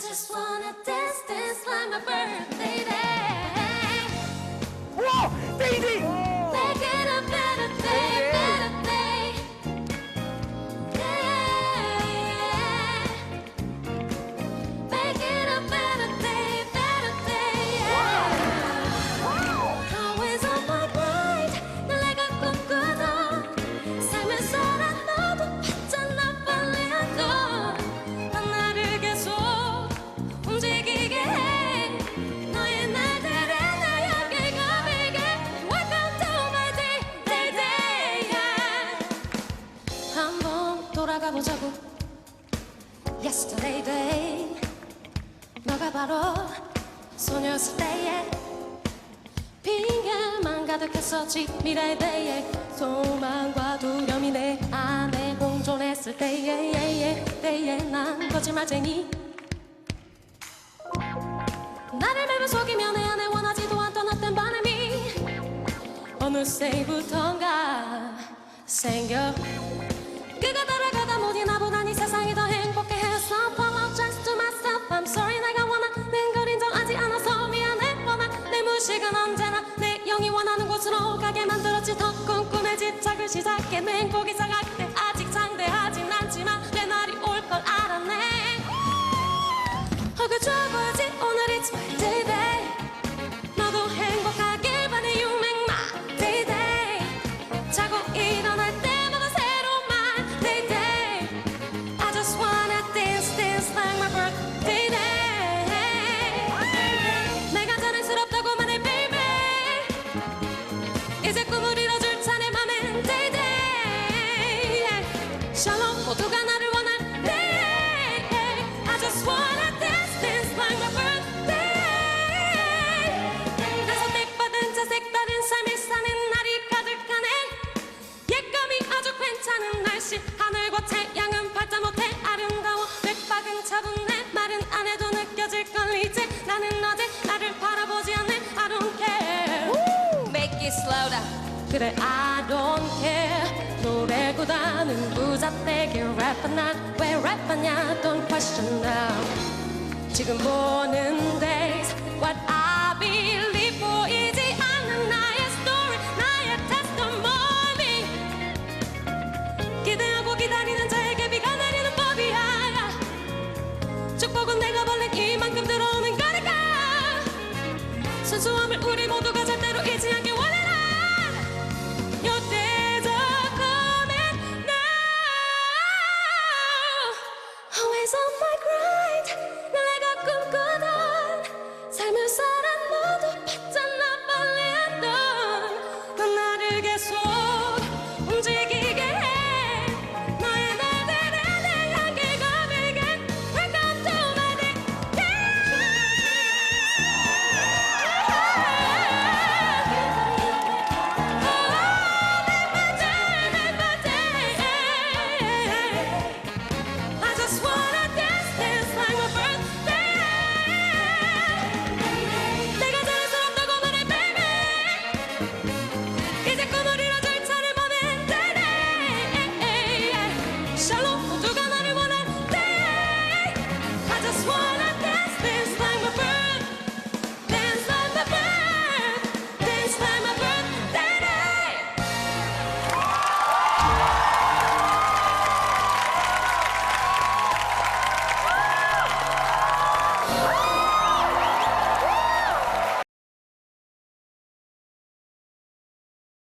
Just wanna dance, dance like my birthday 돌아가 보자고. Yesterday day 너가 바로 소녀였을 때의 핑계만 가득했었지 미래에 대해 소망과 두려움이 내 안에 공존했을 때에 때에 때에. 난 거짓말쟁이. 나를 매번 속이며 내 안에 원하지도 않던 어떤 바람이 어느새부턴가 생겨 그가 따라가다 못이 나보다 이 세상이 더 행복해 했어 Apologize to myself I'm sorry 내가 원하는 걸 인정하지 않아서 미안해. 뻔한 내 무식은 언제나 내 영이 원하는 곳으로 가게 만들었지. 더 꿈꿈에 집착을 시작해. 상할 때 날씨 하늘과 태양은 밟자 못해 아름다워 맥박은 차분해 말은 안 해도 느껴질 걸 이제 나는 어제 나를 바라보지 않네. I don't care. Make it slow down 그래 I don't care. 노래보다는 부잣되게 랩하나 왜 랩하냐? Don't question now. 지금 보는 days What I 순수함을 우리 모두가 절대로 잊지 않길 원해라. 여태도 coming now Always on my grind. 내가 꿈꾸던 삶을 사랑 모두 봤잖아 빨리 했던 넌 나를 계속